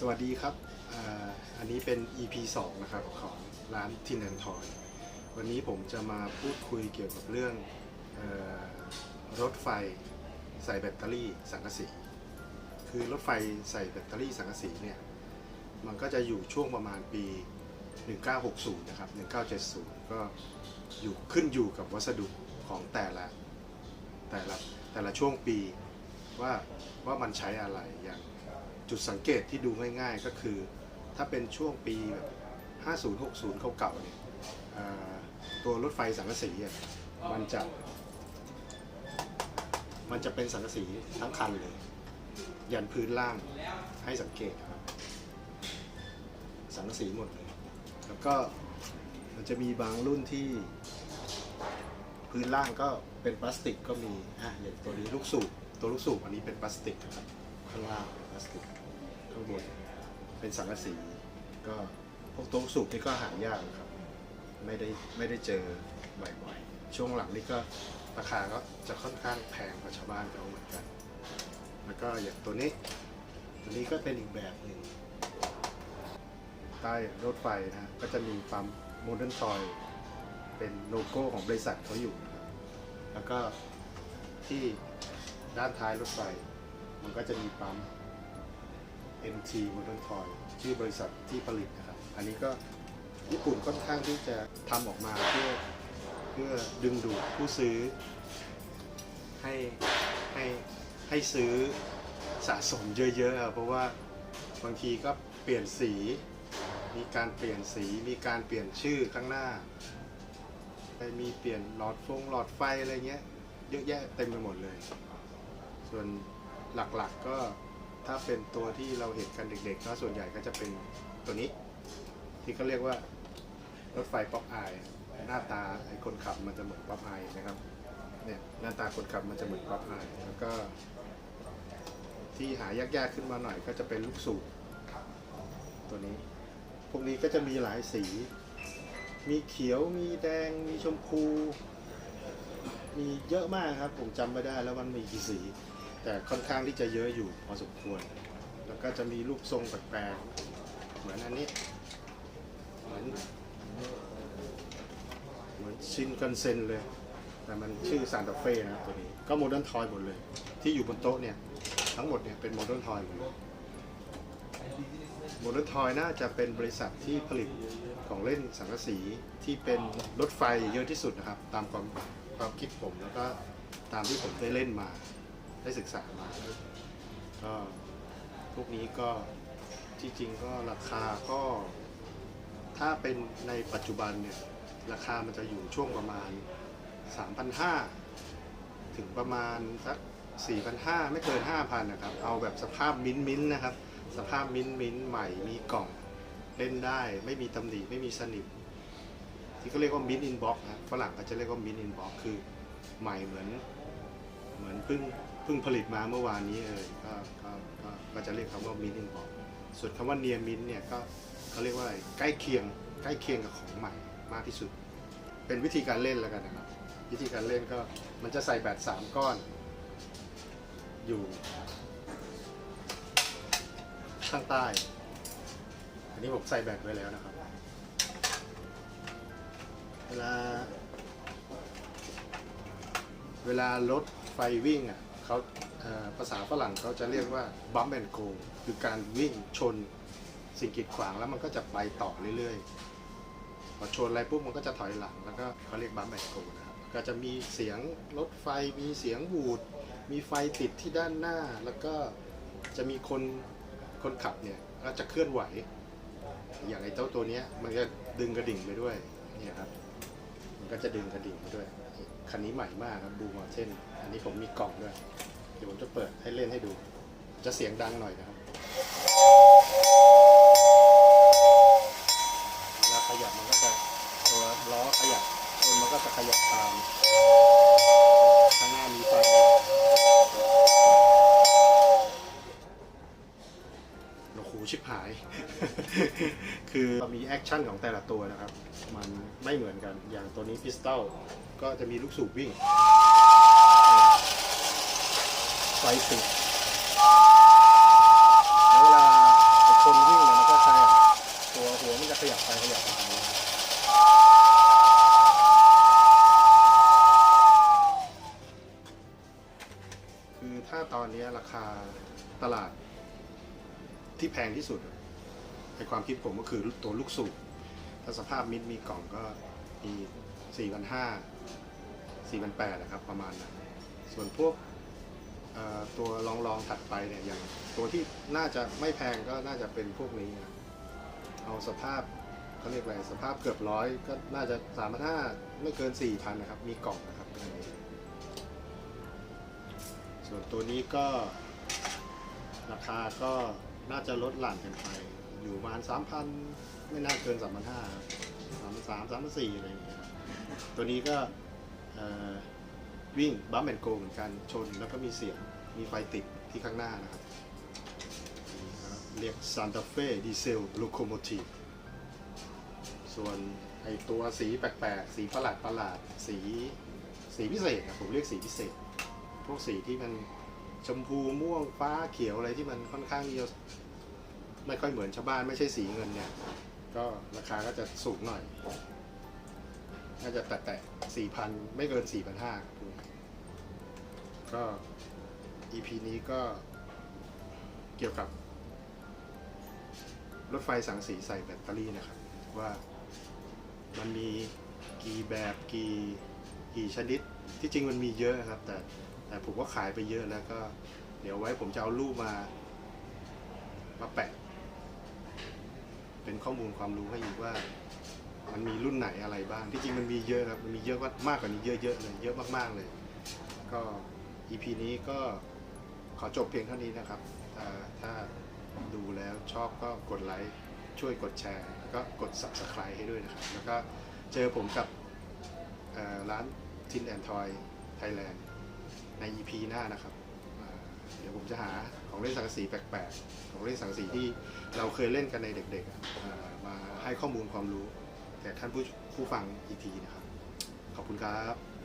สวัสดีครับอันนี้เป็น EP 2 นะครับของร้านทินแอนทอยวันนี้ผมจะมาพูดคุยเกี่ยวกับเรื่องออรถไฟใส่แบตเตอรี่สังกะสี คือรถไฟใส่แบตเตอรี่สังกะสีเนี่ยมันก็จะอยู่ช่วงประมาณปี 1960 นะครับ 1970 ก็อยู่ขึ้นอยู่กับวัสดุของแต่ละแต่ละแต่ละช่วงปีว่าว่ามันใช้อะไรอย่าง จุดสังเกตที่ดูง่ายๆก็คือ ถ้าเป็นช่วงปีแบบ50 60เก่าๆเนี่ยตัวรถไฟสังกะสีอะมันจะ มันจะเป็นสังกะสีทั้งคันเลย ยันพื้นล่างให้สังเกตครับ สังกะสีหมดเลย แล้วก็มันจะมีบางรุ่นที่พื้นล่างก็เป็นพลาสติกก็มีอะอย่างตัวนี้ลูกสูบตัวลูกสูบอันนี้เป็นพลาสติกนะครับ ข้างล่างพลาสติกข้างบนเป็นสังกะสีก็พวกโต๊ะสูบนี่ก็หายากครับ ไม่ได้ไม่ได้เจอบ่อยๆช่วงหลังนี่ก็ราคาก็จะค่อนข้างแพงกว่าชาวบ้านเขาเหมือนกัน แล้วก็อย่างตัวนี้ ตัวนี้ก็เป็นอีกแบบหนึ่งใต้รถไฟนะฮะก็จะมีปั๊มโมเดิร์นทอยเป็นโลโก้ของบริษัทเขาอยู่นะครับแล้วก็ที่ด้านท้ายรถไฟ มันก็จะมีปั๊ม MT Modern Toy ชื่อบริษัทที่ผลิตนะครับ อันนี้ก็ญี่ปุ่นค่อนข้างที่จะทำออกมาเพื่อเพื่อดึงดูดผู้ซื้อ ให้ให้ให้ซื้อสะสมเยอะๆอะเพราะว่าบางทีก็เปลี่ยนสี มีการเปลี่ยนสี มีการเปลี่ยนชื่อข้างหน้าไปมีเปลี่ยนหลอดฟงหลอดไฟอะไรเงี้ยเยอะแยะเต็มไปหมดเลย ส่วน หลักๆก็ถ้าเป็นตัวที่เราเห็นกันเด็กๆก็ส่วนใหญ่ก็จะเป็นตัวนี้ ที่เขาเรียกว่ารถไฟป๊อปอายหน้าตาไอ้คนขับมันจะเหมือนป๊อปอายนะครับเนี่ยหน้าตาคนขับมันจะเหมือนป๊อปอายแล้วก็ ที่หายากๆขึ้นมาหน่อยก็จะเป็นลูกสูบตัวนี้ พวกนี้ก็จะมีหลายสี มีเขียวมีแดงมีชมพู มีเยอะมากครับ ผมจำไม่ได้แล้วมันมีกี่สี แต่ค่อนข้างที่จะเยอะอยู่พอสมควร แล้วก็จะมีรูปทรงแปลกๆ เหมือนอันนี้ เหมือน เหมือนชินกันเซนเลย แต่มันชื่อซานตาเฟ่นะตัวนี้ ก็โมเดิร์นทอยหมดเลย ที่อยู่บนโต๊ะเนี่ย ทั้งหมดเนี่ยเป็นโมเดิร์นทอยหมดโมเดิร์นทอยน่าจะเป็นบริษัทที่ผลิตของเล่นสังกะสีที่เป็นรถไฟเยอะที่สุดนะครับ ตามความความคิดผมแล้วก็ตามที่ผมได้เล่นมา ได้ศึกษามาก็พวกนี้ก็ที่จริงก็ราคาก็ ถ้าเป็นในปัจจุบันเนี่ย ราคามันจะอยู่ช่วงประมาณ 3,500 ถึงประมาณสัก 4,500 ไม่เกิน 5,000 นะครับ เอาแบบสภาพมิ้นท์มิ้นนะครับ สภาพมิ้นท์มิ้นใหม่มีกล่องเล่นได้ ไม่มีตำหนิไม่มีสนิมที่เขาเรียกว่ามิ้นท์อินบ็อกนะฝรั่งก็จะเรียกว่ามิ้นท์อินบ็อกคือใหม่เหมือนเหมือนเพิ่ง เพิ่งผลิตมาเมื่อวานนี้เลยก็ก็ก็ก็จะเรียกคำว่ามินอินบอกส่วนคำว่าเนียมินเนี่ยก็เขาเรียกว่าอะไรใกล้เคียงใกล้เคียงกับของใหม่มากที่สุด เป็นวิธีการเล่นแล้วกันนะครับ วิธีการเล่นก็มันจะใส่แบตสามก้อน อยู่ข้างใต้ อันนี้ผมใส่แบตไว้แล้วนะครับ เวลา เวลารถไฟวิ่งอะ เขาภาษาฝรั่งเขาจะเรียกว่าบัมแอนโกคือการวิ่งชนสิ่งกีดขวางแล้วมันก็จะไปต่อเรื่อยๆพอชนอะไรปุ๊บมันก็จะถอยหลังแล้วก็เขาเรียกบัมแอนโกนะครับก็จะมีเสียงรถไฟมีเสียงบูดมีไฟติดที่ด้านหน้า แล้วก็จะมีคนคนขับเนี่ยก็จะเคลื่อนไหว อย่างไอ้เจ้าตัวเนี้ยมันก็ดึงกระดิ่งไปด้วยเนี่ยครับมันก็จะดึงกระดิ่งไปด้วย คันนี้ใหม่มากครับบูมอเช่น อันนี้ผมมีกล่องด้วย เดี๋ยวผมจะเปิดให้เล่นให้ดู จะเสียงดังหน่อยนะครับเวลาขยับมันก็จะตัวล้อขยับคนมันก็จะขยับตามข้างหน้ามีไฟโอ้โหชิบหาย คือมีแอคชั่นของแต่ละตัวนะครับ มันไม่เหมือนกัน อย่างตัวนี้พิสตอลก็จะมีลูกสูบวิ่ง ไฟติดแล้วเวลาไอ้คนยับไปขยับมานะครับคือถ้าตอนนี้ราคาตลาดที่แพงที่สุด ในความคิดผมก็คือตัวลูกสูบถ้าสภาพมิดมีกล่องก็มี4 5 0 0 4 8 0 0นะครับประมาณนั้นส่วนพวกตัวรองรองถัดไปเนี่ยอย่างตัวที่น่าจะไม่แพงก็น่าจะเป็นพวกนี้นะเอาสภาพเขาเรียกอะไรสภาพเกือบร้อยก็น่าจะสามพันห้าไม่เกินสี่พันนะครับ มีกล่องนะครับอันนี้ส่วนตัวนี้ก็ราคาก็น่าจะลดหลั่นกันไป อยู่ประมาณสามพันไม่น่าเกินสามพันห้าสามพันสามสามพันสี่อะไรอย่างเงี้ยครับตัวนี้ก็เอ่อวิ่งบัมแอนโกเหมือนกันชนแล้วก็มีเสียงมีไฟติดที่ข้างหน้านะครับ เรียก Santa Fe Diesel Locomotive ส่วนไอตัวสีแปลกๆ สีประหลาดประหลาดๆสีสีพิเศษอะผมเรียกสีพิเศษ พวกสีที่มันชมพูม่วงฟ้าเขียวอะไรที่มันค่อนข้างที่จะ ไม่ค่อยเหมือนชาวบ้านไม่ใช่สีเงินเนี่ย ก็ราคาก็จะสูงหน่อย น่าจะแตะสี่พันไม่เกินสี่พันห้าก็ EP นี้ก็เกี่ยวกับ รถไฟสังสีใส่แบตเตอรี่นะครับ ว่ามันมีกี่แบบกี่กี่ชนิดที่จริงมันมีเยอะนะครับ แต่แต่ผมก็ขายไปเยอะแล้วก็ เดี๋ยวไว้ผมจะเอารูปมา มาแปะ เป็นข้อมูลความรู้ให้อีกว่า มันมีรุ่นไหนอะไรบ้าง ที่จริงมันมีเยอะครับ มันมีเยอะมากกว่านี้เยอะๆเลย เยอะมากๆเลย ก็ EP นี้ก็ขอจบเพียงเท่านี้นะครับ ถ้าถ้าดูแล้วชอบก็กดไลค์ ช่วยกดแชร์ แล้วก็กด Subscribe ให้ด้วยนะครับ แล้วก็เจอผมกับร้านทินแอนทอยไทยแลนด์ใน EP หน้านะครับ ดี๋ยวผมจะหาของเล่นสังกะสีแปลกๆ ของเล่นสังกะสีที่เราเคยเล่นกันในเด็กๆอ่ามาให้ข้อมูลความรู้แก่ท่านผู้ผู้ฟังอีกทีนะครับ ขอบคุณครับ